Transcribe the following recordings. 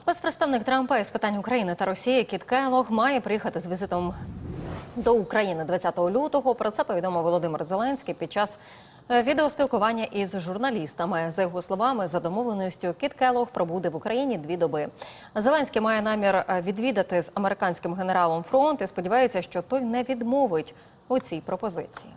Спецпредставник Трампа із питань України та Росії Кіт Келлог має приїхати з візитом до України 20 лютого. Про це повідомив Володимир Зеленський під час е, відеоспілкування із журналістами. За його словами, за домовленістю Кіт Келлог пробуде в Україні дві доби. Зеленський має намір е, відвідати з американським генералом фронт і сподівається, що той не відмовить у цій пропозиції.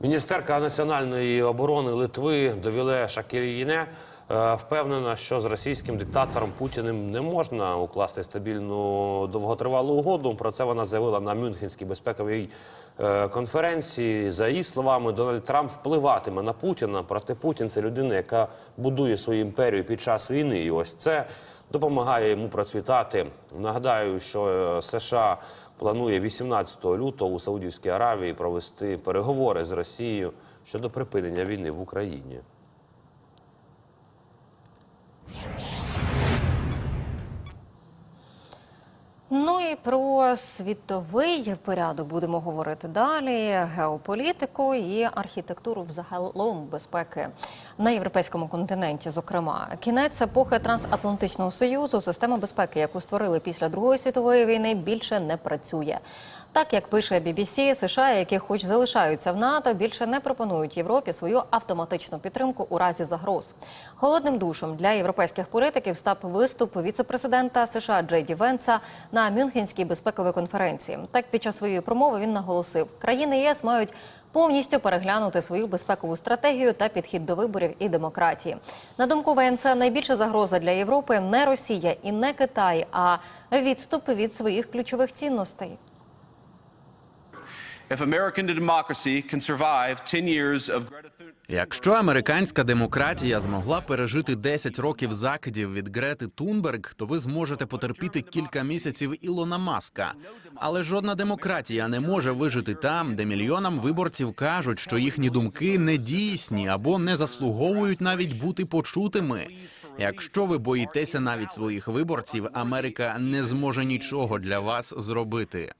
Міністерка національної оборони Литви Довіле Шакіріїне е, впевнена, що з російським диктатором Путіним не можна укласти стабільну довготривалу угоду. Про це вона заявила на Мюнхенській безпековій е, конференції. За її словами, Дональд Трамп впливатиме на Путіна. Проте Путін це людина, яка будує свою імперію під час війни. І ось це допомагає йому процвітати. Нагадаю, що е, США планує 18 лютого у Саудівській Аравії провести переговори з Росією щодо припинення війни в Україні. Ну і про світовий порядок будемо говорити далі. Геополітику і архітектуру взагалом безпеки на європейському континенті. Зокрема, кінець епохи трансатлантичного союзу, система безпеки, яку створили після Другої світової війни, більше не працює. Так як пише BBC, США, які хоч залишаються в НАТО, більше не пропонують Європі свою автоматичну підтримку у разі загроз. Холодним душем для європейських політиків став виступ віцепрезидента США Джей Ді Венса на Мюнхенській безпековій конференції. Так, під час своєї промови він наголосив, країни ЄС мають повністю переглянути свою безпекову стратегію та підхід до виборів і демократії. На думку ВНЦ, найбільша загроза для Європи не Росія і не Китай, а відступ від своїх ключових цінностей. If American democracy can survive 10 years of Greta Thunberg. Якщо американська демократія змогла пережити 10 років закидів від Грети Тунберг, то ви зможете потерпіти кілька місяців Ілона Маска. Але жодна демократія не може вижити там, де мільйонам виборців кажуть, що їхні думки не дійсні або не заслуговують навіть бути почутими. Якщо ви боїтеся навіть своїх виборців, Америка не зможе нічого для вас зробити.